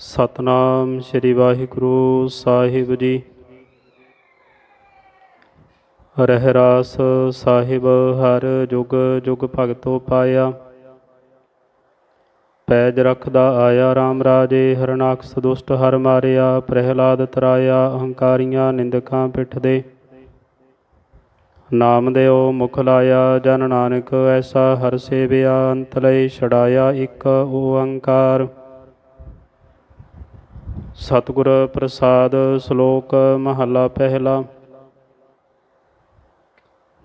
ਸਤਨਾਮ ਸ੍ਰੀ ਵਾਹਿਗੁਰੂ ਸਾਹਿਬ ਜੀ। ਰਹਿਰਾਸ ਸਾਹਿਬ, ਹਰ ਜੁਗ ਜੁਗ ਭਗਤੋ ਪਾਇਆ। ਪੈਜ ਰਖਦਾ ਆਇਆ RAM ਰਾਜੇ, ਹਰਨਾਕਸ ਦੁਸ਼ਟ ਹਰ ਮਾਰਿਆ, ਪ੍ਰਹਿਲਾਦ ਤਰਾਇਆ, ਅਹੰਕਾਰੀਆਂ ਨਿੰਦਕਾਂ ਪਿੱਠ ਦੇ ਨਾਮ ਦਿਓ ਮੁਖ ਲਾਇਆ, ਜਨ ਨਾਨਕ ਐਸਾ ਹਰ ਸੇਵਿਆ, ਅੰਤ ਲਈ ਛੜਾਇਆ ਇੱਕ ਓੰਕਾਰ। ਸਤਿਗੁਰ ਪ੍ਰਸਾਦ ਸ਼ਲੋਕ ਮਹਲਾ ਪਹਿਲਾ।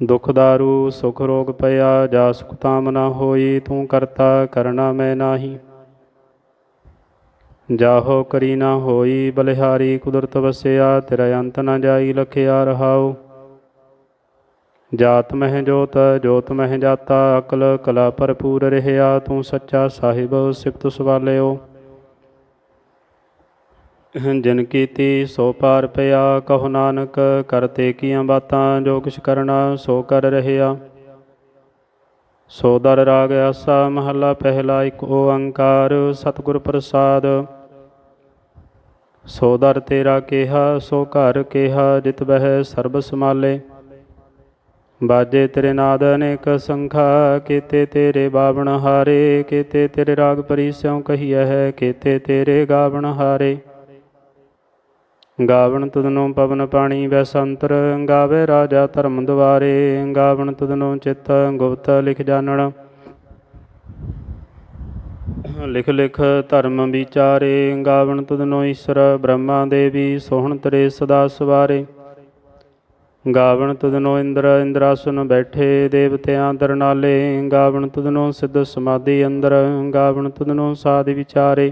ਦੁਖ ਦਾਰੂ, ਸੁਖ ਰੋਗ ਪਿਆ ਜਾ ਸੁਖ ਤਾਮ ਨਾ ਹੋਈ, ਤੂੰ ਕਰਤਾ ਕਰਨਾ ਮੈਂ ਨਾਹੀ। ਜਾਹੋ ਕਰੀ ਨਾ ਹੋਈ, ਬਲਿਹਾਰੀ ਕੁਦਰਤ ਵਸਿਆ, ਤੇਰਾ ਅੰਤ ਨਾ ਜਾਈ, ਲਖਿਆ ਰਹਾਉ। ਜਾਤ ਮਹਿ ਜੋਤ ਜੋਤ ਮਹਿ ਜਾਤਾ, ਅਕਲ ਕਲਾ ਭਰਪੂਰ ਰਹਿਆ, ਤੂੰ ਸੱਚਾ ਸਾਹਿਬ, ਸਿਫਤ ਸਵਾਲਿਓ। ਜਿਨ ਕੀਤੀ ਸੋ ਪਾਰ ਪਿਆ, ਕਹੋ ਨਾਨਕ ਕਰਤੇ ਕੀਆਂ ਬਾਤਾਂ, ਜੋ ਕਿਛ ਕਰਨਾ, ਸੋ ਕਰ ਰਹਿਆ। ਸੋ ਦਰ ਰਾਗ ਆਸਾ, ਮਹੱਲਾ ਪਹਿਲਾ, ਇੱਕ ਓੰਕਾਰ ਸਤਿਗੁਰ ਪ੍ਰਸਾਦ। ਸੋ ਦਰ ਤੇਰਾ ਕਿਹਾ, ਸੋ ਘਰ ਕਿਹਾ, ਜਿਤ ਬਹਿ ਸਰਬ ਸਮਾਲੇ ਬਾਜੇ ਤੇਰੇ ਨਾਦ ਅਨੇਕ ਸੰਖਾ, ਕੀਤੇ ਤੇਰੇ ਬਾਵਣ ਹਾਰੇ, ਕੀਤੇ ਤੇਰੇ ਰਾਗ ਪਰਿਸਿਉ ਕਹੀਐ ਹੈ, ਕੀਤੇ ਤੇਰੇ ਗਾਵਣ ਹਾਰੇ। ਗਾਵਣ ਤੁਧਨੋਂ ਪਵਨ ਪਾਣੀ ਵੈਸੰਤਰ, ਗਾਵੇ ਰਾਜਾ ਧਰਮ ਦੁਆਰੇ, ਗਾਵਣ ਤੁਧਨੋਂ ਚਿੱਤ ਗੁਪਤ ਲਿਖ ਜਾਣਨ ਲਿਖ ਲਿਖ ਧਰਮ ਵਿਚਾਰੇ, ਗਾਵਣ ਤੁਧਨੋਂ ਈਸ਼ਰ ਬ੍ਰਹਮਾ ਦੇਵੀ, ਸੋਹਣ ਤਰੇ ਸਦਾ ਸਵਾਰੇ। ਗਾਵਣ ਤੁਧਨੋਂ ਇੰਦਰ, ਇੰਦਰਾਸਨ ਬੈਠੇ, ਦੇਵਤਿਆਂ ਦਰਨਾਲੇ। ਗਾਵਣ ਤੁਧਨੋਂ ਸਿੱਧ ਸਮਾਧੀ ਅੰਦਰ, ਗਾਵਣ ਤੁਧਨੋਂ ਸਾਧ ਵਿਚਾਰੇ।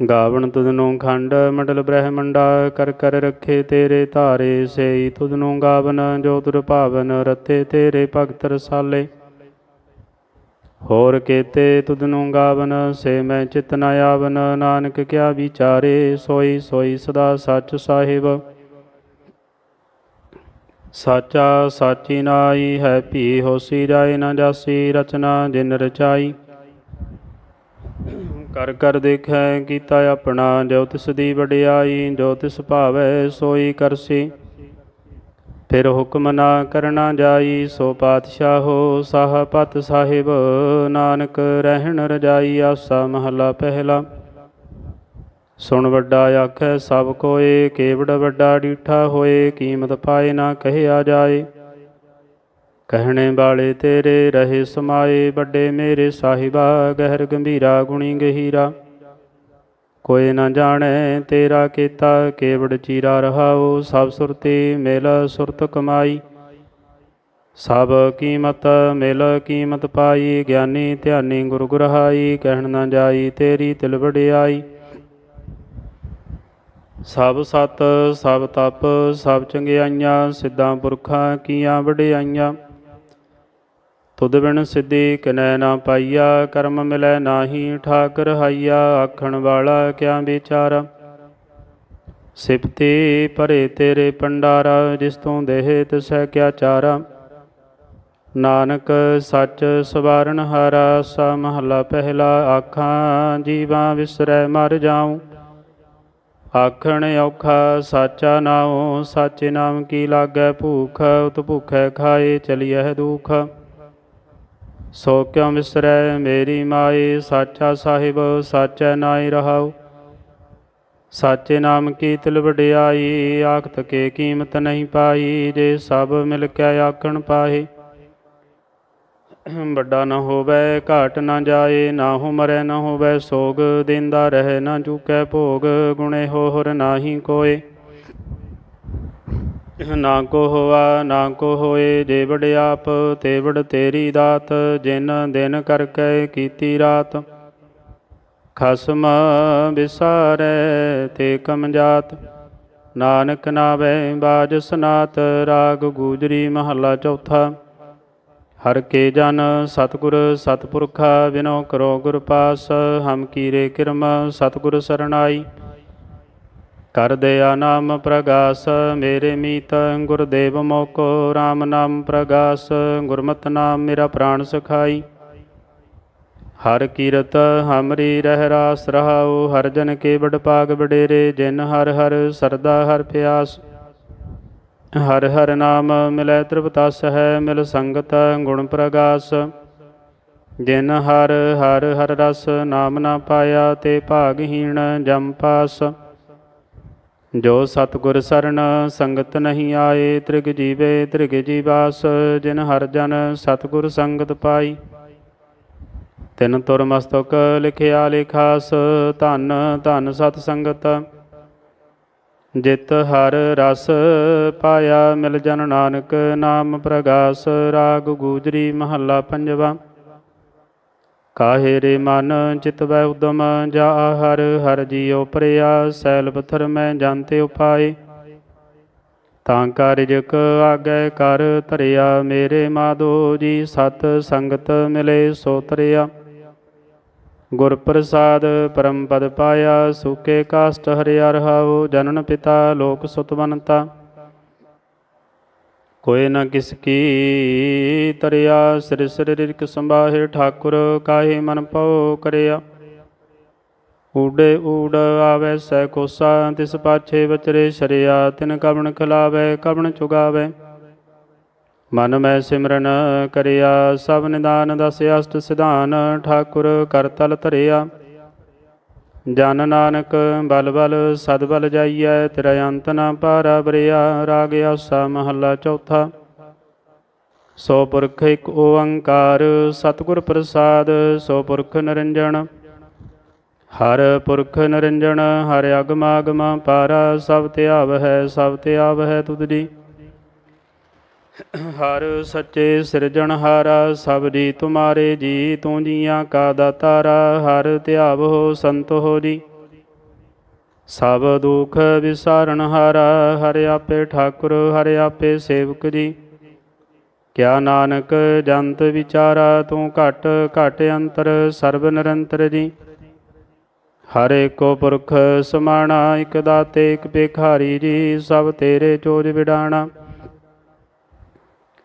ਗਾਵਣ ਤੁਧਨੋਂ ਖੰਡ, ਮੰਡਲ ਬ੍ਰਹਮੰਡਾ ਕਰ ਕਰ ਰੱਖੇ ਤੇਰੇ ਧਾਰੇ, ਸੇਈ ਤੁਧਨੋਂ ਗਾਵਨ, ਜੋ ਤੁਰ ਭਾਵਨ ਰਤੇ ਤੇਰੇ ਭਗਤ ਰਸਾਲੇ। ਹੋਰ ਕੇਤੇ ਤੁਧਨੋਂ ਗਾਵਨ, ਸੇ ਮੈਂ ਚਿਤ ਨ ਆਵਨ, ਨਾਨਕ ਕਿਆ ਵਿਚਾਰੇ, ਸੋਈ ਸੋਈ ਸਦਾ ਸੱਚ ਸਾਹਿਬ। ਸਾਚਾ ਸਾਚੀ ਨਾਈ ਹੈ ਭੀ, ਹੋਸੀ ਜਾਏ ਨਾ ਜਾਸੀ ਰਚਨਾ ਜਿਨ ਰਚਾਈ। ਕਰ ਕਰ ਦੇਖੈ ਕੀਤਾ ਆਪਣਾ, ਜੋ ਤਿਸ ਦੀ ਵਡਿਆਈ, ਜੋ ਤਿਸ ਭਾਵੈ ਸੋਈ ਕਰਸੀ। ਫਿਰ ਹੁਕਮ ਨਾ ਕਰਨਾ ਜਾਈ, ਸੋ ਪਾਤਸ਼ਾਹੋ ਸਾਹ ਪਤ ਸਾਹਿਬ, ਨਾਨਕ ਰਹਿਣ ਰਜਾਈ, ਆਸਾ ਮਹਲਾ ਪਹਿਲਾ। ਸੁਣ ਵੱਡਾ ਆਖੈ, ਸਭ ਕੋਏ, ਕੇਵੜ ਵੱਡਾ ਡੀਠਾ ਹੋਏ, ਕੀਮਤ ਪਾਏ ਨਾ ਕਹਿਆ ਜਾਏ। ਕਹਿਣੇ ਵਾਲੇ ਤੇਰੇ ਰਹੇ ਸਮਾਏ, ਵੱਡੇ ਮੇਰੇ ਸਾਹਿਬਾ, ਗਹਿਰ ਗੰਭੀਰਾ, ਗੁਣੀ ਗਹੀਰਾ। ਕੋਈ ਨਾ ਜਾਣੈ ਤੇਰਾ ਕੀਤਾ, ਕੇਵੜ ਚੀਰਾ ਰਹਾਓ, ਸਭ ਸੁਰਤੀ ਮਿਲ ਸੁਰਤ ਕਮਾਈ। ਸਭ ਕੀਮਤ ਮਿਲ ਕੀਮਤ ਪਾਈ, ਗਿਆਨੀ ਧਿਆਨੀ ਗੁਰ ਗੁਰਹਾਈ, ਕਹਿਣ ਨਾ ਜਾਈ ਤੇਰੀ ਤਿਲ ਵਡਿਆਈ। ਸਭ ਸਤ, ਸਭ ਤਪ, ਸਭ ਚੰਗਿਆਈਆਂ, ਸਿੱਧਾਂ ਪੁਰਖਾਂ ਕੀਆਂ ਵਡਿਆਈਆਂ। ਤੁਧ ਬਿਨ ਸਿੱਧੀ ਕਿਨੈ ਨਾ ਪਾਈਆ, ਕਰਮ ਮਿਲੈ ਨਾਹੀ ਠਾਕਰ ਹਾਈਆ, ਆਖਣ ਵਾਲਾ ਕਿਆ ਵਿਚਾਰਾ? ਸਿਫਤੀ ਭਰੇ ਤੇਰੇ ਪੰਡਾਰਾ ਜਿਸ ਤੋਂ ਦੇਹ ਤਿਸੈ ਕਿਆ ਚਾਰਾ? ਨਾਨਕ ਸੱਚ ਸਵਾਰਨ ਹਾਰਾ, ਸਾ ਮਹਲਾ ਪਹਿਲਾ ਆਖਾਂ, ਜੀਵਾਂ ਵਿਸਰੈ ਮਰ ਜਾਉ। ਆਖਣ ਔਖਾ, ਸਾਚਾ ਨਾਉ, ਸਾਚੇ ਨਾਮ ਕੀ ਲਾਗੈ ਭੂਖ ਉਤ ਭੁਖੈ ਖਾਏ ਚਲੀਐ ਦੁਖ। ਸੋ ਕਿਉ ਵਿਸਰੈ ਮੇਰੀ ਮਾਈ? ਸਾਚਾ ਸਾਹਿਬ, ਸਾਚੈ ਨਾਈ ਰਹਾਉ। ਸਾਚੇ ਨਾਮ ਕੀ ਤਿਲ ਵਡਿਆਈ? ਆਖਤ ਕੇ ਕੀਮਤ ਨਹੀਂ ਪਾਈ। ਜੇ ਸਭ ਮਿਲ ਕੇ ਆਖਣ ਪਾਏ ਵੱਡਾ ਨਾ ਹੋਵੇ, ਘਾਟ ਨਾ ਜਾਏ। ਨਾ ਹੋ ਮਰੈ ਨਾ ਹੋਵੇ ਸੋਗ। ਦਿੰਦਾ ਰਹੇ, ਨਾ ਚੁਕੈ ਭੋਗ। ਗੁਣੇ ਹੋਹਰ ਨਾਹੀ ਕੋਏ। ਨਾ ਕੋ ਹੋਆ, ਨਾ ਕੋ ਹੋਏ, ਜੇ ਆਪ ਤੇਵੜ ਤੇਰੀ ਦਾਤ, ਜਿਨ ਦਿਨ ਕਰਕੇ ਕੀਤੀ ਰਾਤ। ਖਸਮ ਵਿਸਾਰੈ ਤੇ ਕਮ ਜਾਤ ਨਾਨਕ ਨਾਵੇ ਬਾਜ ਸਨਾਤ, ਰਾਗ ਗੂਜਰੀ ਮਹੱਲਾ ਚੌਥਾ। ਹਰ ਕੇ ਜਨ ਸਤਿਗੁਰ ਸਤਪੁਰਖਾ, ਬਿਨੋ ਕਰੋ ਗੁਰ ਪਾਸ, ਹਮ ਕੀਰੇ ਕਿਰਮ, ਸਤਿਗੁਰ ਸਰਣਾਈ। ਕਰ ਦਇਆ ਨਾਮ ਪ੍ਰਗਾਸ, ਮੇਰੇ ਮੀਤ ਗੁਰਦੇਵ ਮੋਕੋ RAM ਨਾਮ ਪ੍ਰਗਾਸ, ਗੁਰਮਤਿ ਨਾਮ ਮੇਰਾ ਪ੍ਰਾਣ ਸਖਾਈ। ਹਰ ਕੀਰਤ ਹਮਰੀ ਰਹਿ ਰਾਸ ਰਹਾਉ, ਹਰ ਜਨ ਕੇ ਬੜ ਪਾਗ ਬਡੇਰੇ ਜਿਨ ਹਰ ਹਰ ਸਰਦਾ ਹਰ ਪਿਆਸ। ਹਰ ਹਰ ਨਾਮ ਮਿਲੈ ਤ੍ਰਿਪਤਸ ਹੈ ਮਿਲ ਸੰਗਤ ਗੁਣ ਪ੍ਰਗਾਸ। ਜਿਨ ਹਰ ਹਰ ਹਰ ਰਸ, ਨਾਮ ਨਾ ਪਾਇਆ ਤੇ ਭਾਗਹੀਣ ਜਮ ਪਾਸ। ਜੋ ਸਤਿਗੁਰ ਸਰਨ ਸੰਗਤ ਨਹੀਂ ਆਏ, ਤ੍ਰਿਗ ਜੀਵੇ ਤ੍ਰਿਗ ਜੀਵਾਸ, ਜਿਨ ਹਰ ਜਨ ਸਤਿਗੁਰ ਸੰਗਤ ਪਾਈ। ਤਿਨ ਤੁਰ ਮਸਤਕ ਲਿਖਿਆ ਲਿਖਾਸ, ਧਨ ਧਨ ਸਤ ਸੰਗਤ। ਜਿਤ ਹਰ ਰਸ ਪਾਇਆ, ਮਿਲ ਜਨ ਨਾਨਕ ਨਾਮ ਪ੍ਰਗਾਸ, ਰਾਗ ਗੂਜਰੀ ਮਹੱਲਾ ਪੰਜਵਾ। ਕਾਹੇ ਰੇ ਮਨ ਚਿਤਵੈ ਉਦਮ, ਜਾ ਹਰ ਹਰ ਜੀਉ ਪ੍ਰਿਆ, ਸੈਲ ਪਥਰ ਮੈਂ ਜਾਂਤੇ ਉਪਾਏ। ਤਾਂ ਕਾਰਜਕ ਆਗੈ ਕਰ ਧਰਿਆ ਮੇਰੇ ਮਾਧੋ ਜੀ, ਸਤ ਸੰਗਤ ਮਿਲੇ ਸੋ ਤਰਿਆ। ਗੁਰ ਪ੍ਰਸਾਦ ਪਰਮ ਪਦ ਪਾਇਆ, ਸੁਕੇ ਕਾਸ਼ਟ ਹਰਿਆ ਰਹਾਉ, ਜਨਨ ਪਿਤਾ ਲੋਕ ਸੁਤਵੰਤਾ ਕੋਇ ਨਾ ਕਿਸ ਕੀ ਤਰਿਆ, ਸਿਰ ਸਿਰ ਰਿਕ ਸੰਭਾਹੇ, ਠਾਕੁਰ ਕਾਹੇ ਮਨ ਪਉ ਕਰਿਆ। ਊੜੇ ਊੜ ਆਵੈ, ਸੈ ਕੋਸਾ, ਤਿਸ ਪਾਛੇ ਵਚਰੇ ਸ਼ਰਿਆ, ਤਿਨ ਕਵਣ ਖਲਾਵੈ, ਕਵਣ ਚੁਗਾਵੈ। ਮਨ ਮੈਂ ਸਿਮਰਨ ਕਰਿਆ, ਸਭ ਨਿਦਾਨ ਦਸ ਅਸ਼ਟ ਸਿਧਾਨ, ਠਾਕੁਰ ਕਰ ਤਲ ਧਰਿਆ। ਜਨ ਨਾਨਕ ਬਲ ਬਲ, ਸਦ ਬਲ ਜਾਈਐ, ਤੇਰਾ ਅੰਤ ਨਾ ਪਾਰਾ ਬਰਿਆ, ਰਾਗ ਆਸਾ ਮਹੱਲਾ ਚੌਥਾ। ਸੋ ਪੁਰਖ ਇਕ ਓੰਕਾਰ, ਸਤਿਗੁਰ ਪ੍ਰਸਾਦ, ਸੋ ਪੁਰਖ ਨਿਰੰਜਨ ਹਰ ਪੁਰਖ ਨਿਰੰਜਨ ਹਰ ਅਗਮ ਅਗਮ ਪਾਰਾ, ਸਭ ਧਿਆਵ ਹੈ ਸਭ ਧਿਆਵ ਹੈ ਤੁਧ ਜੀ। ਹਰ ਸੱਚੇ ਸਿਰਜਣਹਾਰਾ ਸਭ ਜੀ ਤੁਮਾਰੇ ਜੀ, ਤੂੰ ਜੀਆਂ ਕਾ ਦਾਤਾਰਾ, ਹਰ ਧਿਆਵ ਹੋ ਸੰਤ ਹੋ ਜੀ। ਸਭ ਦੁਖ ਵਿਸਾਰਨ ਹਾਰਾ, ਹਰ ਆਪੇ ਠਾਕੁਰ, ਹਰ ਆਪੇ ਸੇਵਕ ਜੀ। ਕਿਆ ਨਾਨਕ ਜੰਤ ਵਿਚਾਰਾ, ਤੂੰ ਘਟ ਘਟ ਅੰਤਰ, ਸਰਬ ਨਿਰੰਤਰ ਜੀ। ਹਰ ਏਕੋ ਪੁਰਖ ਸਮਾਣਾ, ਇਕ ਦਾਤੇ, ਇਕ ਭਿਖਾਰੀ ਜੀ, ਸਭ ਤੇਰੇ ਚੋਜ ਵਿਡਾਣਾ।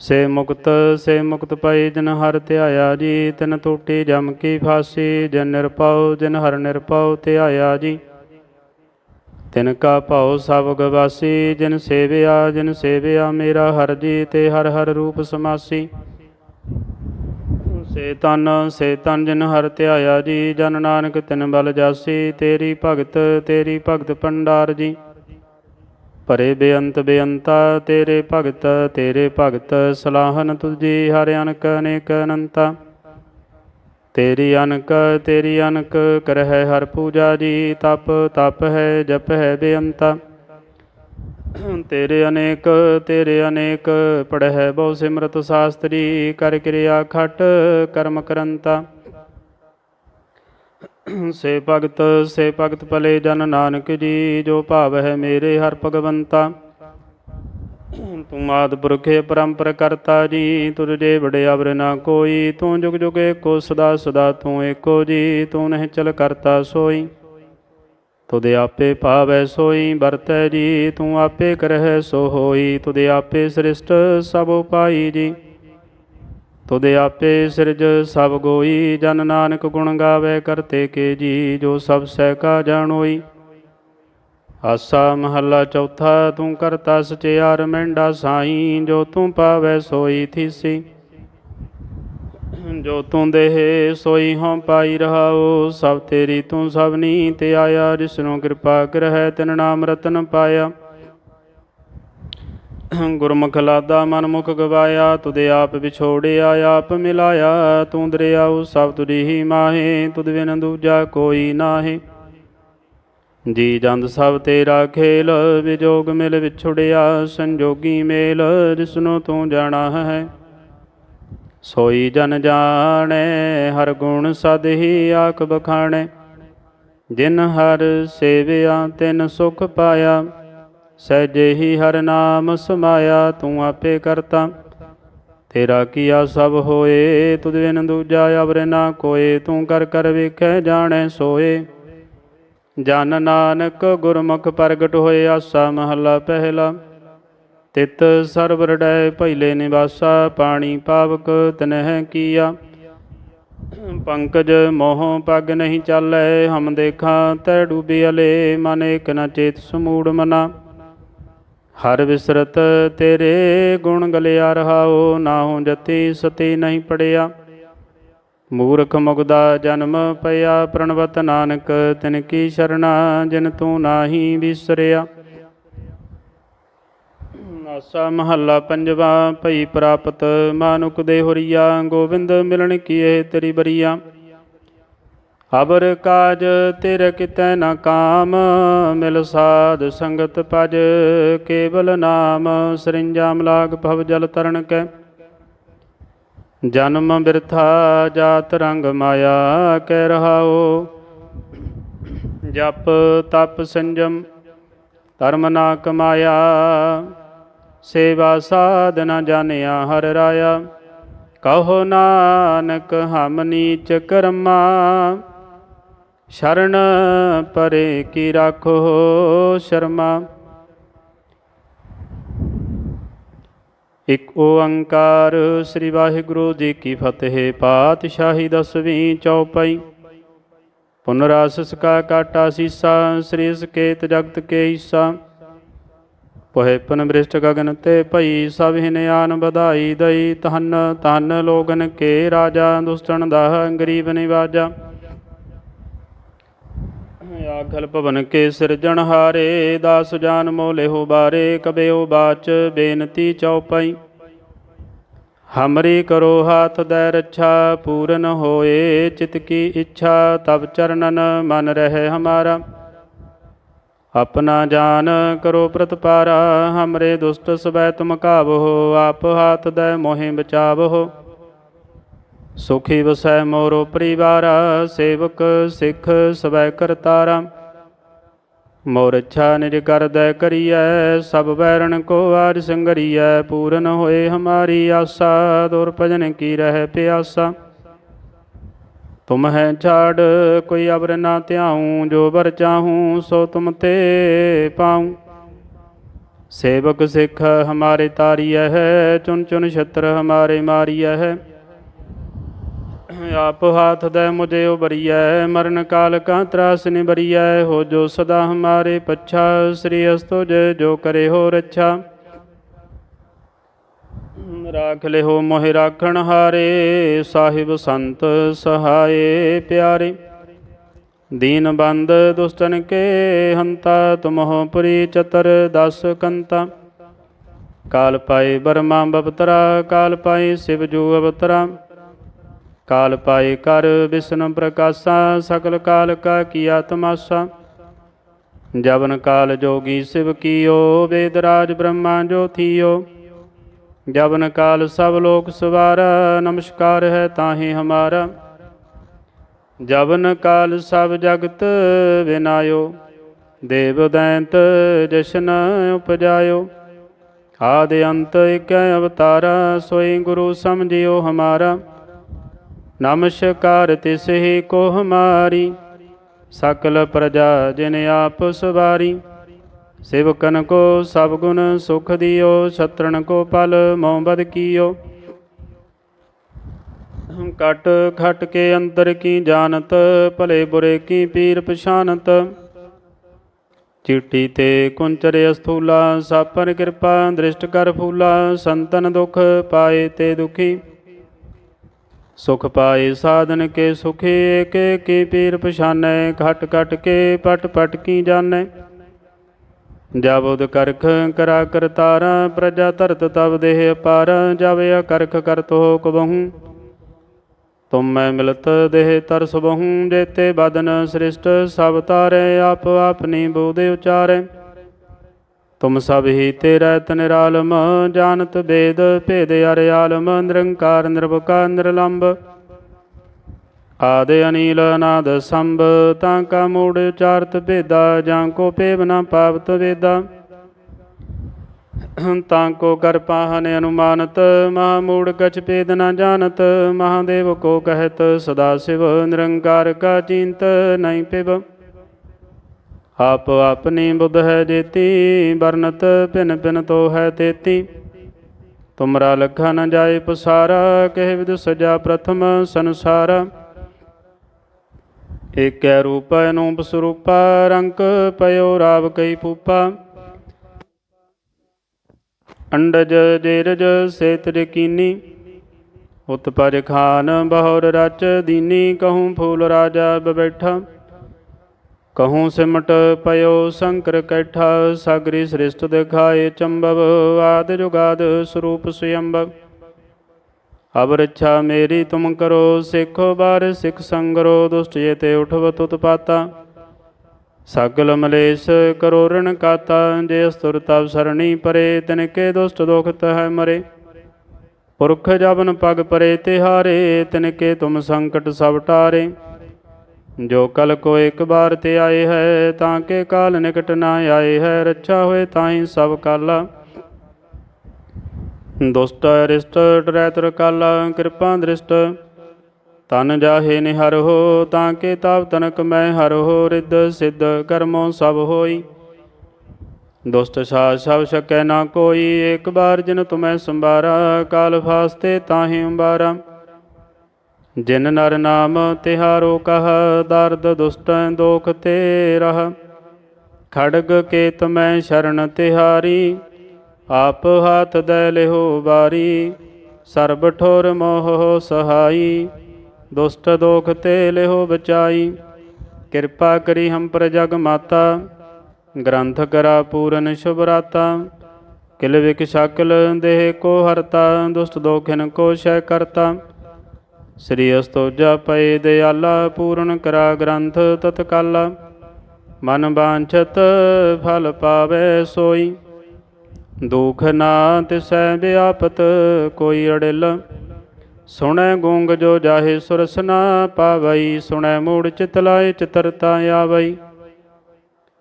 ਸੇ ਮੁਕਤ ਸੇ ਮੁਕਤ ਪਈ ਜਿਨ ਹਰ ਧਿਆਇਆ ਜੀ, ਤਿਨ ਟੂਟੀ ਜਮ ਕੀ ਫਾਸੀ, ਜਿਨ ਨਿਰਪਉ ਜਿਨ ਹਰ ਨਿਰਪਉ ਧਿਆਇਆ ਜੀ। ਤਿਨ ਕਾ ਭਉ ਸਭ ਗਵਾਸੀ, ਜਿਨ ਸੇਵਿਆ ਜਿਨ ਸੇਵਿਆ ਮੇਰਾ ਹਰ ਜੀ, ਤੇ ਹਰ ਹਰ ਰੂਪ ਸਮਾਸੀ। ਸੇ ਤਨ ਸੇ ਤਨ ਜਿਨ ਹਰ ਧਿਆਇਆ ਜੀ, ਜਨ ਨਾਨਕ ਤਿਨ ਬਲ ਜਾਸੀ, ਤੇਰੀ ਭਗਤ ਤੇਰੀ ਭਗਤ ਭੰਡਾਰ ਜੀ। ਭਰੇ ਬੇਅੰਤ ਬੇਅੰਤਾ, ਤੇਰੇ ਭਗਤ ਤੇਰੇ ਭਗਤ, ਸਲਾਹਨ ਤੁਜੀ ਹਰਿ ਅਨਕ ਅਨੇਕ ਅਨੰਤਾ। ਤੇਰੀ ਅਨਕ ਤੇਰੀ ਅਨਕ, ਕਰਹਿ ਹਰ ਪੂਜਾ ਜੀ, ਤਪ ਤਪ ਹੈ, ਜਪ ਹੈ ਬੇਅੰਤਾ। ਤੇਰੇ ਅਨੇਕ ਤੇਰੇ ਅਨੇਕ ਪੜਹਿ ਬਹੁ ਸਿਮਰਤ ਸਾਸਤਰੀ, ਕਰ ਕਿਰਿਆ ਖਟ, ਕਰਮ ਕਰੰਤਾ। ਸੇ ਭਗਤ ਸੇ ਭਗਤ ਭਲੇ ਜਨ ਨਾਨਕ ਜੀ, ਜੋ ਭਾਵ ਹੈ ਮੇਰੇ ਹਰ ਭਗਵੰਤਾ। ਤੂੰ ਆਦ ਪੁਰਖੇ ਪਰੰਪਰ ਕਰਤਾ ਜੀ ਤੁਰ ਜੇ ਬੜੇ ਅਵਰ ਨਾ ਕੋਈ, ਤੂੰ ਜੁਗ ਜੁਗ ਏਕੋ ਸਦਾ ਸਦਾ ਤੂੰ ਏਕੋ ਜੀ, ਤੂੰ ਨਹੀਂ ਚਲ ਕਰਤਾ ਸੋਈ। ਤੁਦੇ ਆਪੇ ਭਾਵੈ ਸੋਈ ਵਰਤੈ ਜੀ, ਤੂੰ ਆਪੇ ਕਰਹਿ ਸੋ ਹੋਈ। ਤੁਦੇ ਆਪੇ ਸ੍ਰਿਸ਼ਟ ਸਭ ਉਪਾਈ ਜੀ। ਤੁਦੇ ਆਪੇ ਸਿਰਜ ਸਭ ਗੋਈ, ਜਨ ਨਾਨਕ ਗੁਣ ਗਾਵੇ ਕਰਤੇ ਕੇ ਜੀ, ਜੋ ਸਭ ਸਹਿ ਕਾ ਜਾਣੋਈ। ਆਸਾ ਮਹੱਲਾ ਚੌਥਾ, ਤੂੰ ਕਰਤਾ ਸਚਿਆ ਮੈਂਡਾ ਸਾਈ, ਜੋ ਤੂੰ ਪਾਵੈ ਸੋਈ ਥੀਸੀ। ਜੋ ਤੂੰ ਦੇਹ ਸੋਈ ਹਉ ਪਾਈ ਰਹਾਉ, ਸਭ ਤੇਰੀ ਤੂੰ ਸਭਨੀ ਤੇ ਆਇਆ, ਜਿਸਨੂੰ ਕਿਰਪਾ ਕਰਹਿ ਤਿਨ ਨਾਮ ਰਤਨ ਪਾਇਆ। ਗੁਰਮੁਖ ਲਾਦਾ ਮਨ ਮੁਖ ਗਵਾਇਆ ਤੁਦੇ ਆਪ ਵਿਛੋੜਿਆ, ਆਪ ਮਿਲਾਇਆ, ਤੂੰ ਦਰਿਆਉ ਸਭ ਤੁਰੀ ਹੀ ਮਾਹੇ, ਤੁਧ ਬਿਨ ਦੂਜਾ ਕੋਈ ਨਾਹੀ। ਜੀ ਜੰਦ ਸਭ ਤੇਰਾ ਖੇਲ, ਵਿਜੋਗ ਮਿਲ ਵਿਛੁੜਿਆ, ਸੰਜੋਗੀ ਮੇਲ, ਜਿਸਨੂੰ ਤੂੰ ਜਾਣਾ ਹੈ। ਸੋਈ ਜਨ ਜਾਣੈ, ਹਰ ਗੁਣ ਸਦ ਹੀ ਆਖ ਬਖਾਣੈ। ਜਿਨ ਹਰ ਸੇਵਿਆ, ਤਿਨ ਸੁਖ ਪਾਇਆ। ਸਹਿਜੇ ਹੀ ਹਰ ਨਾਮ ਸਮਾਇਆ ਤੂੰ ਆਪੇ ਕਰਤਾ। ਤੇਰਾ ਕੀਆ ਸਭ ਹੋਏ ਤੁਧ ਬਿਨ ਦੂਜਾ ਅਵਰ ਨਾ ਕੋਏ, ਤੂੰ ਕਰ ਕਰ ਵੇਖੈ ਜਾਣੈ ਸੋਏ। ਜਨ ਨਾਨਕ ਗੁਰਮੁਖ ਪ੍ਰਗਟ ਹੋਏ, ਆਸਾ ਮਹੱਲਾ ਪਹਿਲਾ। ਤਿਤ ਸਰਬ ਰੜੈ ਪਹਿਲੇ ਨਿਵਾਸਾ, ਪਾਣੀ ਪਾਵਕ ਤਨਹਿ ਕੀਆ। ਪੰਕਜ ਮੋਹ ਪਗ ਨਹੀਂ ਚਾਲੈ, ਹਮ ਦੇਖਾਂ ਤੈ ਡੂਬੇ ਅਲੇ, ਮਨ ਇਕ ਨ ਚੇਤ ਸਮੂੜ ਮਨਾ। ਹਰ ਵਿਸਰਤ ਤੇਰੇ ਗੁਣ ਗਲਿਆ ਰਹਾਓ ਨਾਹੂ ਜਤੀ ਸਤੀ ਨਹੀਂ ਪੜਿਆ। ਮੂਰਖ ਮੁਗਦਾ ਜਨਮ ਪਿਆ, ਪ੍ਰਣਵਤ ਨਾਨਕ ਤਿਨ ਕੀ ਸ਼ਰਣਾ, ਜਿਨ ਤੂੰ ਨਾਹੀ ਵਿਸਰਿਆ। ਆਸਾ ਮਹੱਲਾ ਪੰਜਵਾ, ਭਈ ਪ੍ਰਾਪਤ ਮਾਨੁਕ ਦੇ ਹੁਰੀਆ, ਗੋਬਿੰਦ ਮਿਲਣ ਕੀਏ ਤੇਰੀ ਬਰੀਆ। ਅਬਰ ਕਾਜ ਤੇਰੇ ਕਿਤੈ ਨਾ ਕਾਮ, ਮਿਲ ਸਾਧ ਸੰਗਤ ਪਜ ਕੇਵਲ ਨਾਮ, ਸਰਿੰਜਾ ਮਲਾਗ ਭਵ ਜਲ ਤਰਨ ਕੈ। ਜਨਮ ਬਿਰਥਾ ਜਾਤ ਰੰਗ ਮਾਇਆ ਕਹਿ ਰਹਾਓ ਜਪ ਤਪ ਸੰਜਮ ਧਰਮ ਨਾ ਕਮਾਇਆ, ਸੇਵਾ ਸਾਧਨਾ ਜਾਣਿਆ ਹਰ ਰਾਇਆ। ਕਹੋ ਨਾਨਕ ਹਮ ਨੀਚ ਕਰਮਾ ਸ਼ਰਨ ਪਰੇ ਕੀ ਰਾਖੋ ਸ਼ਰਮਾ। ਇਕ ਓੰਕਾਰ ਸ੍ਰੀ ਵਾਹਿਗੁਰੂ ਜੀ ਕੀ ਫਤਿਹ, ਪਾਤਸ਼ਾਹੀ ਦਸਵੀਂ ਚੌਪਈ। ਪੁਨਰਾਸ ਕਾ ਕਾਟਾ ਸੀਸਾ, ਸ੍ਰੀ ਸਕੇਤ ਜਗਤ ਕੇ ਈਸਾ ਪੋਹਿ ਪਨ ਬ੍ਰਿਸ਼ਟ ਗਗਨ ਤੇ ਭਈ ਸਭ ਹਿਨਿਆਨ ਵਧਾਈ ਦਈ ਤਹਨ ਤਨ ਲੋਗਨ ਕੇ ਰਾਜਾ ਦੁਸਤਨ ਦਾਹ ਗਰੀਬ ਨਿਵਾਜਾ। ਆਖਲ ਭਵਨ ਕੇ ਸਿਰਜਣ ਹਾਰੇ, ਦਾਸ ਜਾਨ ਮੋਲੇ ਹੋ ਬਾਰੇ ਕਬਿਓ ਬਾਚ ਬੇਨਤੀ ਚਉਪਈ ਹਮਰੀ ਕਰੋ ਹਾਥ ਦੈ ਰੱਛਾ, ਪੂਰਨ ਹੋਏ ਚਿਤ ਕੀ ਇੱਛਾ ਤਬ ਚਰਨਨ ਮਨ ਰਹਿ ਹਮਾਰਾ। ਆਪਣਾ ਜਾਨ ਕਰੋ ਪ੍ਰਤਪਾਰਾ, ਹਮਰੇ ਦੁਸ਼ਟ ਸਵੈ ਤੁਮ ਕਾਵੋ ਆਪ ਹਾਥ ਦੈ ਮੋਹਿ ਬਚਾਵੋ। ਸੁਖੀ ਵਸੈ ਮੋਰੋ ਪਰਿਵਾਰਾ, ਸੇਵਕ ਸਿੱਖ ਸਵੈ ਕਰਤਾਰਾ। ਮੋਰ ਇੱਛਾ ਨਿਜ ਕਰਦੈ ਕਰੀਐ, ਸਭ ਬੈਰਣ ਕੋ ਆਜ ਸੰਗਰੀਐ, ਪੂਰਨ ਹੋਏ ਹਮਾਰੀ ਆਸਾ, ਦੁਰ ਭਜਨ ਕੀ ਰਹਿ ਪਿਆਸਾ। ਤੁਮ ਹੈ ਛਾੜ ਕੋਈ ਅਬਰ ਨਾ ਧਿਆਉ, ਜੋ ਵਰ ਚਾਹੂੰ, ਸੋ ਤੁਮ ਤੇ ਪਾਉ। ਸੇਵਕ ਸਿੱਖ ਹਮਾਰੇ ਤਾਰੀਐ ਹੈ ਚੁਨ ਚੁਨ ਛਤਰ ਹਮਾਰੇ ਮਾਰੀਐ ਹੈ। ਆਪ ਹਾਥ ਦੇ ਮੁਝੇ ਉਬਰੀਐ ਮਰਨ ਕਾਲ ਕਾ ਤਰਾਸ ਨਿਬਰੀਐ ਹੋ ਜੋ ਸਦਾ ਹਮਾਰੇ ਪੱਛਾ, ਸ੍ਰੀ ਅਸਤੁਜ ਜੋ ਕਰੇ ਹੋ ਰੱਛਾ। ਰਾਖ ਲਿਓ ਮੋਹਿ ਰਾਖਣ ਹਾਰੇ, ਸਾਹਿਬ ਸੰਤ ਸਹਾਏ ਪਿਆਰੇ। ਦੀਨ ਬੰਦ ਦੁਸਤਨ ਕੇ ਹੰਤਾ, ਤੁਮਹੁ ਪੁਰੀ ਚਤਰ ਦਸ ਕੰਤਾ। ਕਾਲ ਪਾਏ ਬਰਮਾ ਬਪਤਰਾ, ਕਾਲ ਪਾਏ ਸਿਵ ਜੂ ਅਵਤਰਾ। ਕਾਲ ਪਾਏ ਕਰ ਵਿਸ਼ਨ ਪ੍ਰਕਾਸ਼ਾ ਸਕਲ ਕਾਲ ਕਾ ਕੀਆ ਤਮਾਸਾ ਜਵਨ ਕਾਲ ਜੋਗੀ ਸਿਵ ਕੀਓ, ਵੇਦ ਰਾਜ ਬ੍ਰਹਮਾ ਜੋਥੀਓ ਜਵਨ ਕਾਲ ਸਭ ਲੋਕ ਸਵਾਰਾ, ਨਮਸਕਾਰ ਹੈ ਤਾਹੀ ਹਮਾਰਾ। ਜਵਨ ਕਾਲ ਸਭ ਜਗਤ ਵਿਨਾਇਓ ਦੇਵ ਦੈਂਤ ਜਸ਼ਨ ਉਪਜਾਇਓ। ਆਦ ਅੰਤ ਇਕ ਅਵਤਾਰਾ, ਸੋਈ ਗੁਰੂ ਸਮਝਿਓ ਹਮਾਰਾ। ਨਮਸਕਾਰ ਤਿਸ ਕੋਹ ਮਾਰੀ। ਸਕਲ ਪ੍ਰਜਾ ਜਿਨ ਆਪ ਸਵਾਰੀ। ਸੇਵਕਨ ਕੋ ਸਭ ਗੁਣ ਸੁਖ ਦਿਓ ਛਤਰਨ ਕੋ ਪਲ ਮੋਹ ਬਦ ਕੀਓ। ਕਟ ਖਟ ਕੇ ਅੰਦਰ ਕੀ ਜਾਣਤ, ਭਲੇ ਬੁਰੇ ਕੀ ਪੀਰ ਪਛਾਨਤ। ਚਿੱਟੀ ਤੇ ਕੁੰਚਰ ਅਸਥੂਲਾ, ਸਾਪਰ ਕਿਰਪਾ, ਦ੍ਰਿਸ਼ਟ ਕਰ ਫੂਲਾ, ਸੰਤਨ ਦੁਖ ਪਾਏ ਤੇ ਦੁਖੀ। ਸੁਖ ਪਾਏ ਸਾਧਨ ਕੇ ਸੁਖੇ ਏਕੇ ਕੀ ਪੀਰ ਪਛਾਨੈ, ਘਟ ਘਟ ਕੇ ਪਟ ਪਟ ਕੀ ਜਾਣੈ। ਉਦ ਕਰਖ ਕਰਾ ਕਰਤਾਰਾ ਪ੍ਰਜਾ ਧਰਤ ਤਬ ਦੇਹ ਅਪਾਰ, ਜਾਵੇ ਕਰਖ ਕਰਤ ਹੋ ਕਬਹੂ ਤੁਮ ਮੈਂ ਮਿਲਤ ਦੇਹ ਤਰਸ ਬਹੁ, ਜੇਤੇ ਬਦਨ ਸ੍ਰਿਸ਼ਟ, ਸਭ ਤਾਰੇ, ਆਪ ਆਪਨੀ ਬੋਦੇ ਉਚਾਰੇ। ਤੁਮ ਸਭ ਹੀ ਤੇਰਾ ਤਨਿਰਾਲਮ ਜਾਣਤ ਬੇਦ ਭੇਦ ਅਰਿਆਲਮ ਨਿਰੰਕਾਰ ਨਿਰਭਕਾ ਨਿਰਲੰਭ ਆਦੇ ਅਨੀਲ ਅਨਾਦ ਸੰਭ, ਤਾਂ ਕਾ ਮੂੜ ਉਚਾਰਤ ਭੇਦਾ, ਜਾਂ ਕੋ ਪੇਵ ਨ ਪਾਵਤ ਵੇਦਾ। ਤਾਂ ਕੋ ਕਰ ਪਾਹਨ ਅਨੁਮਾਨਤ, ਮਹਾ ਮੂੜ ਕਛ ਭੇਦ ਨਾ ਜਾਣਤ, ਮਹਾਦੇਵ ਕੋ ਕਹਿਤ, ਸਦਾ ਸਿਵ ਨਿਰੰਕਾਰ ਕਾ ਚਿੰਤ ਨਹੀਂ ਪਿਵ ਆਪ ਆਪਣੀ ਬੁੱਧ ਹੈ ਜੇਤੀ, ਵਰਨਤ ਭਿਨ ਭਿਨ ਤੋ ਹੈ ਤੇਤੀ। ਤੁਮਰਾ ਲਖਾ ਨ ਜਾਏ ਪਸਾਰਾ, ਕਹਿ ਵਿਦ ਸਜਾ ਪ੍ਰਥਮ ਸੰਸਾਰ। ਏਕੈ ਰੂਪ ਅਨੂਪ ਸਰੂਪਾ, ਰੰਕ ਪਇਓ ਰਾਵ ਕਈ ਪੂਪਾ ਅੰਡਜ ਜੇਰਜ ਸੇਤ ਕੀਨੀ ਉਤਪਜ ਖਾਨ ਬਹੁਰ ਰਚ ਦੀਨੀ, ਕਹੂੰ ਫੂਲ ਰਾਜਾ ਬਬੈਠਾ। ਕਹੂੰ ਸਿਮਟ ਪਇਓ ਸ਼ੰਕਰ ਕੈਠਾ, ਸਾਗਰੀ ਸ੍ਰਿਸ਼ਟ ਦਿਖਾਏ ਚੰਬਵ, ਆਦ ਜੁਗਾਦ ਸਰੂਪ ਸੁਯੰਬਵ। ਅਬ ਰੱਛਾ ਮੇਰੀ ਤੁਮ ਕਰੋ, ਸਿੱਖੋ ਬਾਰ ਸਿੱਖ ਸੰਗਰੋ, ਦੁਸ਼ਟ ਜੇ ਤੇ ਉਠਵ ਤੁਤ ਪਾਤਾ। ਸਗਲ ਮਲੇਸ਼ ਕਰੋ ਰਣ ਕਾਤਾ, ਜੇ ਅਸਤੁਰ ਤਵ ਸਰਣੀ ਪਰੇ ਤਿਨਕੇ ਦੁਸ਼ਟ ਦੁਖਤ ਹੈ ਮਰੇ। ਪੁਰਖ ਜਬਨ ਪਗ ਪਰੇ, ਤਿਹਾਰੇ ਤਿਨਕੇ ਤੁਮ ਸੰਕਟ ਸਭ ਟਾਰੇ। ਜੋ ਕਲ ਕੋ ਇੱਕ ਬਾਰ ਤੇ ਆਏ ਹੈ, ਤਾਂ ਕਿ ਕਾਲ ਨਿਕਟ ਨਾ ਆਏ ਹੈ, ਰੱਛਾ ਹੋਏ ਤਾਹੀਂ ਸਭ ਕਾਲਾ। ਦੁਸ਼ਟ ਅਰਿਸ਼ਟ ਡਰੈ ਤੁਰ ਕਾਲਾ, ਕਿਰਪਾ ਦ੍ਰਿਸ਼ਟ। ਤਨ ਜਾਹੇ ਨਿਹਰ ਹੋ, ਤਾਂ ਕੇ ਤਾਪ ਤਨਕ ਮੈਂ ਹਰ ਹੋ, ਰਿੱਧ ਸਿੱਧ ਕਰਮੋ ਸਭ ਹੋਈ। ਦੁਸ਼ਟ ਸਾਧ ਸਭ ਸਕੈ ਨਾ ਕੋਈ, ਇੱਕ ਬਾਰ ਜਿਨ ਤੁਮੈ ਸੰਭਾਰਾ, ਕਾਲ ਫਾਸਤੇ ਤਾਹੇ ਅੰਬਾਰਾ। ਜਿਨ ਨਰ ਨਾਮ ਤਿਹਾਰੋ ਕਹ, ਦਰਦ ਦੁਸ਼ਟੈ ਦੋਖ ਤੇ ਰਹ ਖੜਗ ਕੇਤ ਮੈਂ ਸ਼ਰਨ ਤਿਹਾਰੀ, ਆਪ ਹਾਥ ਦੈ ਲਿਹੋ ਬਾਰੀ। ਸਰਬ ਠੋਰ ਮੋਹ ਸਹਾਈ, ਦੁਸ਼ਟ ਦੋਖ ਤੇ ਲਿਹੋ ਬਚਾਈ। ਕਿਰਪਾ ਕਰੀ ਹਮ ਪਰ ਜਗ ਮਾਤਾ, ਗ੍ਰੰਥ ਕਰਾ ਪੂਰਨ ਸ਼ੁਭਰਾਤਾ। ਕਿਲ ਵਿਕ ਸ਼ਕਲ ਦੇਹ ਕੋ ਹਰਤਾ, ਦੁਸ਼ਟ ਦੋਖਿਨ ਕੋ ਸ਼ੈ ਕਰਤਾ। ਸ੍ਰੀ ਅਸਤੋਜਾ ਪਏ ਦਿਆਲਾ, ਪੂਰਨ ਕਰਾ ਗ੍ਰੰਥ ਤਤਕਾਲਾ। ਮਨ ਬਾਂਛਤ ਫਲ ਪਾਵੇ ਸੋਈ। ਦੁਖ ਨਾ ਤਿਸੈ ਵਿਆਪਤ ਕੋਈ ਅੜਿਲ। ਸੁਣੈ ਗੂੰਗ ਜੋ ਜਾਹੇ ਸੁਰਸ ਨਾ ਪਾਵਈ, ਸੁਣੈ ਮੂੜ ਚਿਤ ਲਾਏ ਚਿਤਰਤਾ ਆਵਈ।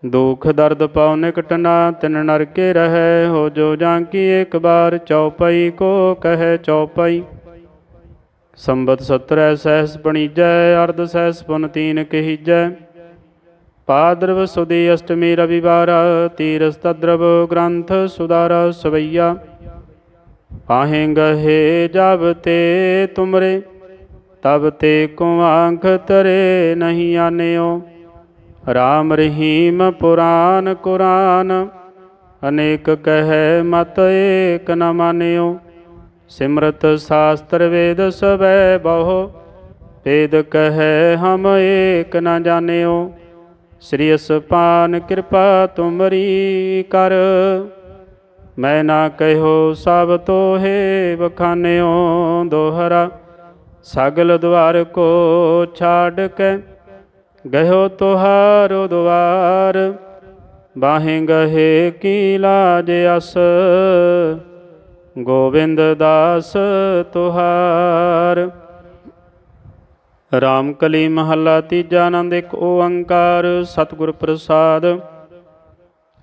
ਦੁਖ ਦਰਦ ਪਾਉ ਨਿਕਟ ਨਾ, ਤਿਨ ਨਰਕੇ ਰਹੈ, ਹੋ ਜੋ ਜਾਂ ਕੀ ਇੱਕ ਬਾਰ ਚਉਪਈ, ਕੋ ਕਹੈ ਚਉਪਈ। ਸੰਬਤ 17 ਸਹਿਸ ਪਣੀਜੈ ਅਰਧ ਸਹਿਸ ਪੁਨ ਤੀਨ ਕਹੀਜੈ। ਪਾਦਰਵ ਸੁਦੀ ਅਸ਼ਟਮੀ ਰਵਿਵਾਰ, ਤੀਰਸ ਤਦਰਵ ਗ੍ਰੰਥ ਸੁਦਾਰਾ ਸਵਈਆ। ਆਹੇ ਗਹੇ ਜਬ ਤੇ ਤੁਮਰੇ, ਤਬ ਤੇ ਕੋ ਤਰੇ ਨਹੀਂ ਆਨਿਓ। ਰਾਮ ਰਹੀਮ ਪੁਰਾਨ ਕੁਰਾਨ, ਅਨੇਕ ਕਹੈ ਮਤ ਏਕ ਨ ਮਾਨਿਓ। ਸਿਮਰਤ ਸ਼ਾਸਤਰ ਵੇਦ ਸਵੈ ਬਹੁ, ਵੇਦ ਕਹੈ ਹਮ ਏਕ ਨਾ ਜਾਣਿਓ। ਸ੍ਰੀ ਅਸਪਾਨ ਕਿਰਪਾ ਤੁਮਰੀ ਕਰ। ਮੈਂ ਨਾ ਕਹਿਓ ਸਭ ਤੋਹੇ ਬਖਾਨਿਓ ਦੋਹਰਾ, ਸਗਲ ਦਵਾਰ ਕੋ ਛਾੜ ਕੇ ਗਇਓ ਤੁਹਾਰੋ ਦਵਾਰ ਬਾਹੇ ਗਹੇ ਕੀ ਲਾਜ ਅਸ ਗੋਬਿੰਦ ਦਾਸ ਤੁਹਾਰ। ਰਾਮ ਕਲੀ ਮਹੱਲਾ ਤੀਜਾ ਆਨੰਦ ਇੱਕ ਓੰਕਾਰ, ਸਤਿਗੁਰ ਪ੍ਰਸਾਦ।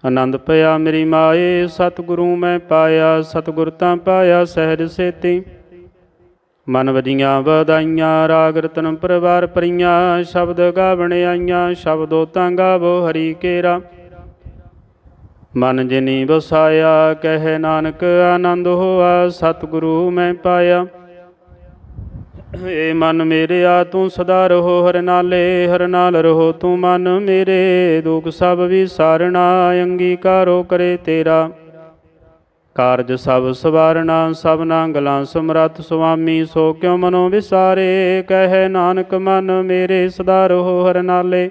ਆਨੰਦ ਪਿਆ ਮੇਰੀ ਮਾਏ, ਸਤਿਗੁਰੂ ਮੈਂ ਪਾਇਆ, ਸਤਿਗੁਰ ਤਾਂ ਪਾਇਆ ਸਹਿਜ ਸੇਤੀ। ਮਨ ਵਜੀਆਂ ਵਧਾਈਆਂ, ਰਾਗ ਰਤਨ ਪਰਵਾਰ ਪਰੀਆਂ ਸ਼ਬਦ ਗਾਵਣ ਆਈਆਂ, ਸ਼ਬਦੋ ਤਾਂ ਗਾਵੋ ਹਰੀ ਕੇਰਾ। ਮਨ ਜਿਨੀ ਵਸਾਇਆ, ਕਹਿ ਨਾਨਕ ਆਨੰਦ ਹੋਆ, ਸਤਿਗੁਰੂ ਮੈਂ ਪਾਇਆ। ਏ ਮਨ ਮੇਰਿਆ ਤੂੰ ਸਦਾ ਰਹੋ ਹਰ ਨਾਲੇ, ਹਰ ਨਾਲ ਰਹੋ ਤੂੰ ਮਨ ਮੇਰੇ। ਦੁਖ ਸਭ ਵਿਸਾਰਣਾ, ਅੰਗੀਕਾਰੋ ਕਰੇ ਤੇਰਾ। ਕਾਰਜ ਸਭ ਸਵਾਰਣਾ, ਸਭਨਾ ਗਲਾਂ ਸਮਰੱਥ ਸੁਆਮੀ, ਸੋ ਕਿਉ ਮਨੋ ਵਿਸਾਰੇ। ਕਹਿ ਨਾਨਕ ਮਨ ਮੇਰੇ, ਸਦਾ ਰਹੋ ਹਰ ਨਾਲੇ।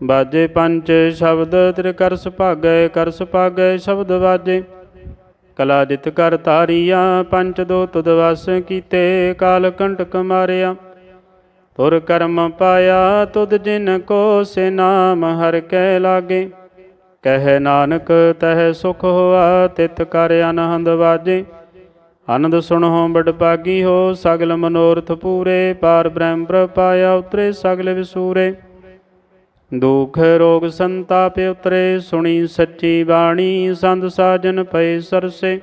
ਬਾਜੇ ਪੰਜ ਸ਼ਬਦ ਤਿਰ ਕਰ ਸੁਭਾਗੈ ਕਰ ਸੁਭਾਗੈ ਸ਼ਬਦ ਬਾਜੇ। ਕਲਾ ਜਿਤ ਕਰ ਤਾਰੀਆ ਪੰਚ ਦੋ ਤੁਧ ਵਸ ਕੀਤੇ, ਕਾਲ ਕੰਟਕ ਮਾਰਿਆ। ਤੁਰ ਕਰਮ ਪਾਇਆ, ਤੁਧ ਜਿਨ ਕੋ ਸੇ ਨਾਮ ਹਰ ਕੈ ਲਾਗੇ। ਕਹਿ ਨਾਨਕ, ਤਹਿ ਸੁਖ ਹੋਆ, ਤਿਤ ਕਰ ਅਨਹੰਦ ਵਾਜੇ। ਆਨੰਦ ਸੁਣੋ ਬੜ ਪਾਗੀ ਹੋ, ਸਗਲ ਮਨੋਰਥ ਪੂਰੇ। ਪਾਰ ਬ੍ਰਹਮ ਪ੍ਰ ਪਾਇਆ, ਉਤਰੇ ਸਗਲ ਵਿਸੂਰੇ। ਦੁਖ ਰੋਗ ਸੰਤਾਪ ਉਤਰੇ, ਸੁਣੀ ਸੱਚੀ ਬਾਣੀ ਸੰਤ ਸਾਜਨ ਪਏ ਸਰਸੇ।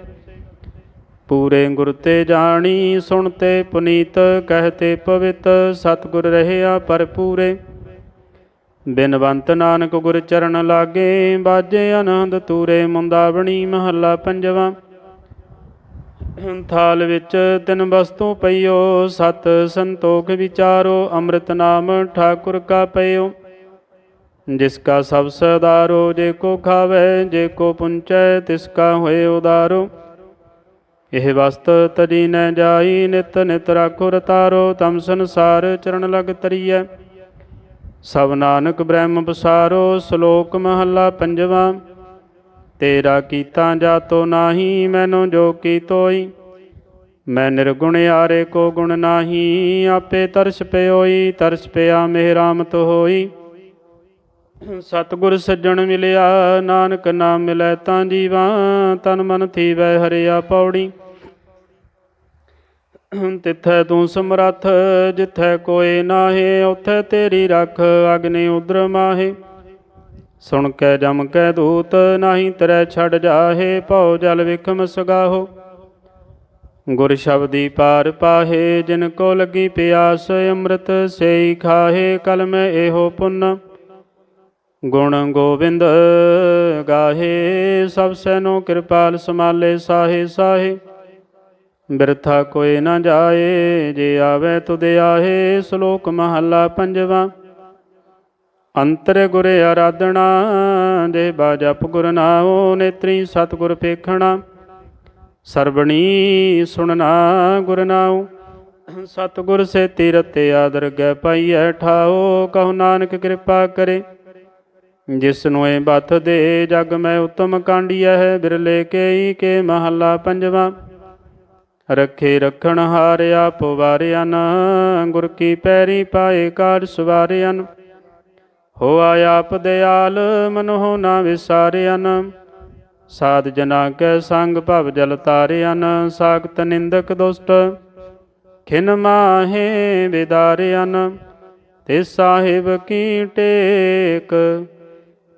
ਪੂਰੇ ਗੁਰ ਤੇ ਜਾਣੀ ਸੁਣਤੇ ਪੁਨੀਤ ਕਹਤੇ ਪਵਿੱਤ, ਸਤਿਗੁਰ ਰਹਿਆ ਪਰਪੂਰੇ ਬਿਨਵੰਤ ਨਾਨਕ ਗੁਰ ਚਰਨ ਲਾਗੇ, ਬਾਜੇ ਆਨੰਦ ਤੂਰੇ, ਮੁੰਦਾਵਣੀ ਮਹੱਲਾ ਪੰਜਵਾ। ਥਾਲ ਵਿੱਚ ਤਿੰਨ ਵਸਤੂ ਪਈਓ, ਸਤ ਸੰਤੋਖ ਵਿਚਾਰੋ, ਅੰਮ੍ਰਿਤ ਨਾਮ ਠਾਕੁਰ ਕਾ ਪਈਓ ਜਿਸ ਕਾ ਸਭ ਸਦਾਰੋ, ਜੇ ਕੋ ਖਾਵੇ, ਜੇ ਕੋ ਪੁੰਚੈ, ਤਿਸ ਕਾ ਹੋਏ ਉਦਾਰੋ। ਇਹ ਵਸਤ ਤਜੀ ਨ ਜਾਈ, ਨਿਤ ਨਿਤ ਰਾਖੋ ਰਤਾਰੋ, ਤਮ ਸੰਸਾਰ ਚਰਨ ਲਗ ਤਰੀਐ। ਸਭ ਨਾਨਕ ਬ੍ਰਹਮ ਪਸਾਰੋ, ਸ਼ਲੋਕ ਮਹੱਲਾ ਪੰਜਵਾਂ। ਤੇਰਾ ਕੀਤਾ ਜਾਤੋ ਨਾਹੀ, ਮੈਨੂੰ ਜੋ ਕੀ ਤੋਈ। ਮੈਂ ਨਿਰਗੁਣ ਆਰੇ ਕੋ ਗੁਣ ਨਾਹੀ, ਆਪੇ ਤਰਸ ਪਿਓਈ, ਤਰਸ ਪਿਆ ਮਿਹਰਾਮਤ ਹੋਈ। ਸਤਿਗੁਰ ਸੱਜਣ ਮਿਲਿਆ, ਨਾਨਕ ਨਾਮ ਮਿਲੈ ਤਾਂ ਜੀਵਾ, ਤਨ ਮਨ ਥੀਵੈ ਹਰਿਆ ਪੌੜੀ। ਤਿੱਥੈ ਤੂੰ ਸਮਰੱਥ, ਜਿੱਥੈ ਕੋਏ ਨਾਹੇ ਉਥੈ ਤੇਰੀ ਰੱਖ, ਅਗਨੇ ਉਦਰ ਮਾਹੇ। ਸੁਣ ਕੈ ਜਮ ਕੈ ਦੂਤ, ਨਾਹੀ ਤਰੈ ਛੱਡ ਜਾਹੇ, ਭਉ ਜਲ ਵਿਖਮ ਸਗਾਹੋ। ਗੁਰ ਸ਼ਬਦੀ ਪਾਰ ਪਾਹੇ, ਜਿਨ ਕੋ ਲੱਗੀ ਪਿਆਸ, ਅੰਮ੍ਰਿਤ ਸੇਈ ਖਾਹੇ ਮੈਂ ਇਹੋ ਪੁੰਨ। ਗੁਣ ਗੋਬਿੰਦ ਗਾਹੇ, ਸਭ ਸੈਨੋ ਕਿਰਪਾਲ ਸਮਾਲੇ ਸਾਹੇ ਸਾਹੇ। ਬਿਰਥਾ ਕੋਈ ਨਾ ਜਾਏ, ਜੇ ਆਵੇ ਤੁਧ ਆਹੇ, ਸ਼ਲੋਕ ਮਹੱਲਾ ਪੰਜਵਾ। ਅੰਤਰ ਗੁਰ ਆਰਾਧਣਾ ਜੇ ਬਾਜਪ ਗੁਰ ਨਾਉ, ਨੇਤਰੀ ਸਤਿਗੁਰ ਪੇਖਣਾ। ਸਰਬਣੀ ਸੁਣਨਾ ਗੁਰ ਨਾਉ, ਸਤਿਗੁਰ ਸੇ ਤੀਰਤ ਆਦਰ ਗੈ ਪਾਈਐ ਠਾਓ ਕਹੋ ਨਾਨਕ ਕਿਰਪਾ ਕਰੇ। ਜਿਸ ਨੂੰ ਇਹ ਬਥ ਦੇ ਜਗ ਮੈਂ ਉਤਮ ਕਾਂਡੀਐ ਹੈ, ਬਿਰਲੇ ਕੇਈ ਕੇ ਮਹੱਲਾ ਪੰਜਵਾ। ਰੱਖੇ ਰਖਣ ਹਾਰਿਆ ਪਵਾਰਿਆਨ ਗੁਰ ਕੀ ਪੈਰੀ ਪਾਏ ਕਾਰ ਸਵਾਰਿਆਨ ਹੋਆ ਆਪ ਦਿਆਲ ਮਨੋ ਨਾ ਵਿਸਾਰਿਆਨ ਸਾਧ ਜਨਾ ਕੈ ਸੰਗ ਭਵ ਜਲ ਤਾਰਿਆਨ ਸਾਖਤ ਨਿੰਦਕ ਦੁਸ਼ਟ। ਖਿਨ ਮਾਹੇ ਵਿਦਾਰਿਆਨ ਤੇ ਸਾਹਿਬ ਕੀ ਟੇਕ